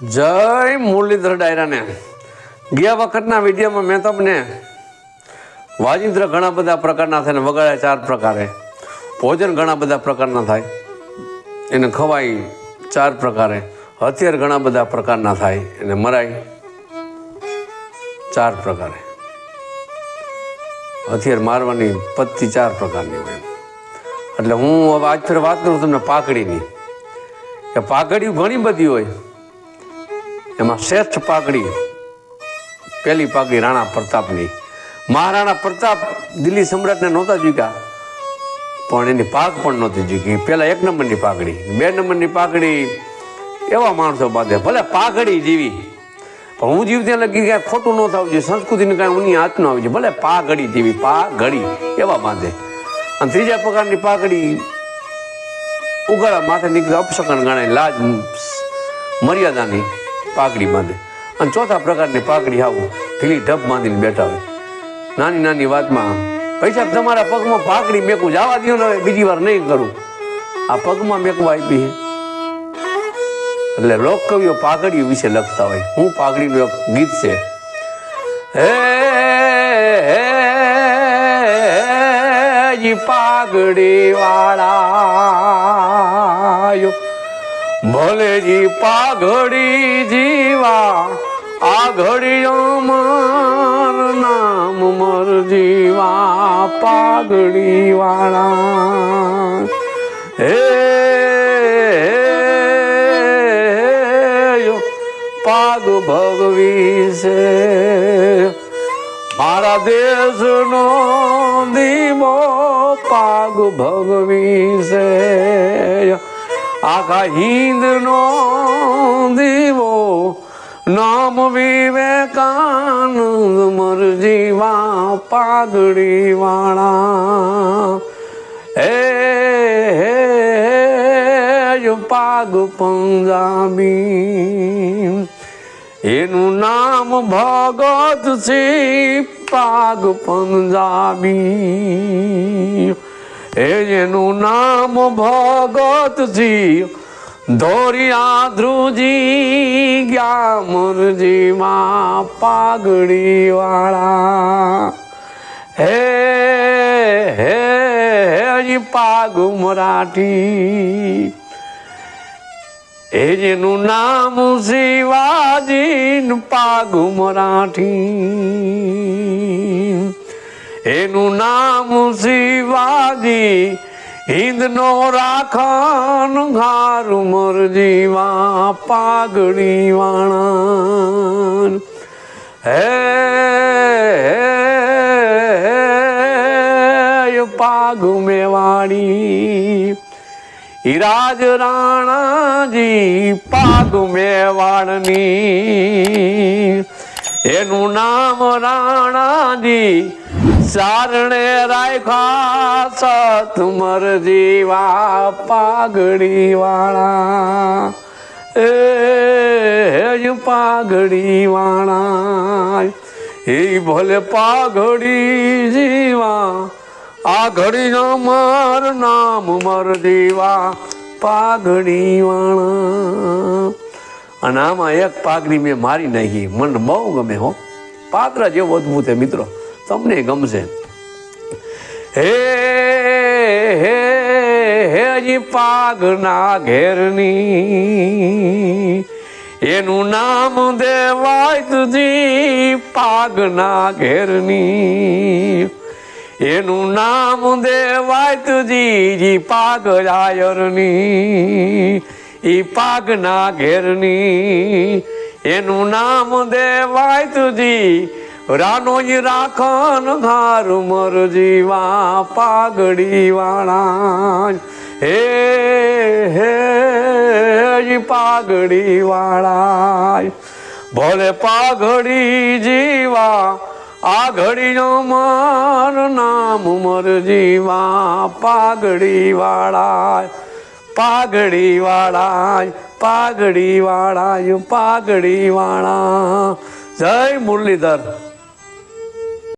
જય મુરલીધર ડાયરાને. ગયા વખતના વિડીયોમાં મેં તમને વાજિંત્ર ઘણા બધા પ્રકારના થાય ને વગાડે ચાર પ્રકારે. ભોજન ઘણા બધા પ્રકારના થાય. એને ખવાય ચાર પ્રકારે. હથિયાર ઘણા બધા પ્રકારના થાય. એને મરાય ચાર પ્રકારે. હથિયાર મારવાની પદ્ધતિ ચાર પ્રકારની હોય એટલે હું હવે આજ ફેર વાત કરું તમને પાકડીની કે પાકડીઓ ઘણી બધી હોય. એમાં શ્રેષ્ઠ પાઘડી પહેલી પાઘડી રાણા પ્રતાપની. મહારાણા પ્રતાપ દિલ્હી સમ્રાટને નહોતા જીક્યા પણ એની પાક પણ નહોતી જીકી પહેલા એક નંબરની પાઘડી, બે નંબરની પાઘડી, એવા માણસો બાંધે, ભલે પાઘડી જીવી. પણ હું જીવ ત્યાં લગી ક્યાંય ખોટું ન થવું જોઈએ સંસ્કૃતિને કાંઈ ઊની હાથ ન આવી જોઈએ ભલે પાઘડી જીવી પા ઘડી એવા બાંધે. અને ત્રીજા પ્રકારની પાઘડી, ઉગાડા માથે નીકળે અપશકન ગણાય, લાજ મર્યાદાની. પાઘડી બાંધે અને ચોથા પ્રકારની પાકડી આવું ઢીલી ઢબ બાંધીને બેઠા હોય નાની નાની વાતમાં પૈસા તમારા પગમાં પાકડી મેકું જવા દો ને બીજી વાર નહીં કરું આ પગમાં મેકવા આપી એટલે લોકકવિઓ પાઘડીઓ વિશે લખતા હોય હું પાઘડીનું એક ગીત છે હે પાઘડી વાળા ભલે જી પાઘડી જીવા આ ઘડી નામ મર જીવા પાઘડી વાળા હે પાગ ભગવી છે મારા દેશનો દીવો પાગ ભગવી છે આખા હિંદનો દીવો નામ વિવેકાનંદ મરજીવા પાઘડી વાળા. હે હે પાગ પંજાબી. એનું નામ ભગત છે પાગ પંજાબી. એ જેનું નામ ભગતજી ધોરિયા ધ્રુજી ગયા મરજીમાં પાઘડી વાળા હે હે પાગ મરાઠી. એનું નામ શિવાજી પાગ મરાઠી. એનું નામ શિવાજી હિંદનો રાખન ઘાર મરજીવા પાઘડી વાણા હે પાગ મેવાડી ઈ રાણાજી પાગ મેવાડની. એનું નામ રાણાજી. ચારણે રાખ્યા સતમર જીવા પાઘડી વાળા એ પાઘડી વાળા એ ભલે પાઘડી જીવા, આ ઘડી મર નામ મર જીવા પાઘડી વાળા અને આમાં એક પાઘડી મેં મારી નાખી. મને બહુ ગમે હો. પાત્ર જેવું અદભુત છે મિત્રો. તમને ગમશે. હે હે હે જી પાઘના ઘેરની. એનું નામ દેવાય તુજી પાઘના ઘેરની. એનું નામ દેવાય તુજી જી પાગ આયરની ઈ પાગના ઘેરની. એનું નામ દેવાય તુજી. રાનો રાખન મર જીવા પાઘડી વાળા હે હે પાગડી વાળા ભલે પાઘડી જીવા આ ઘડીનો માર નામ મર જીવા પાઘડી વાળા પાઘડી વાળા પાઘડી વાળા પાઘડી વાળા જય મુરલીધર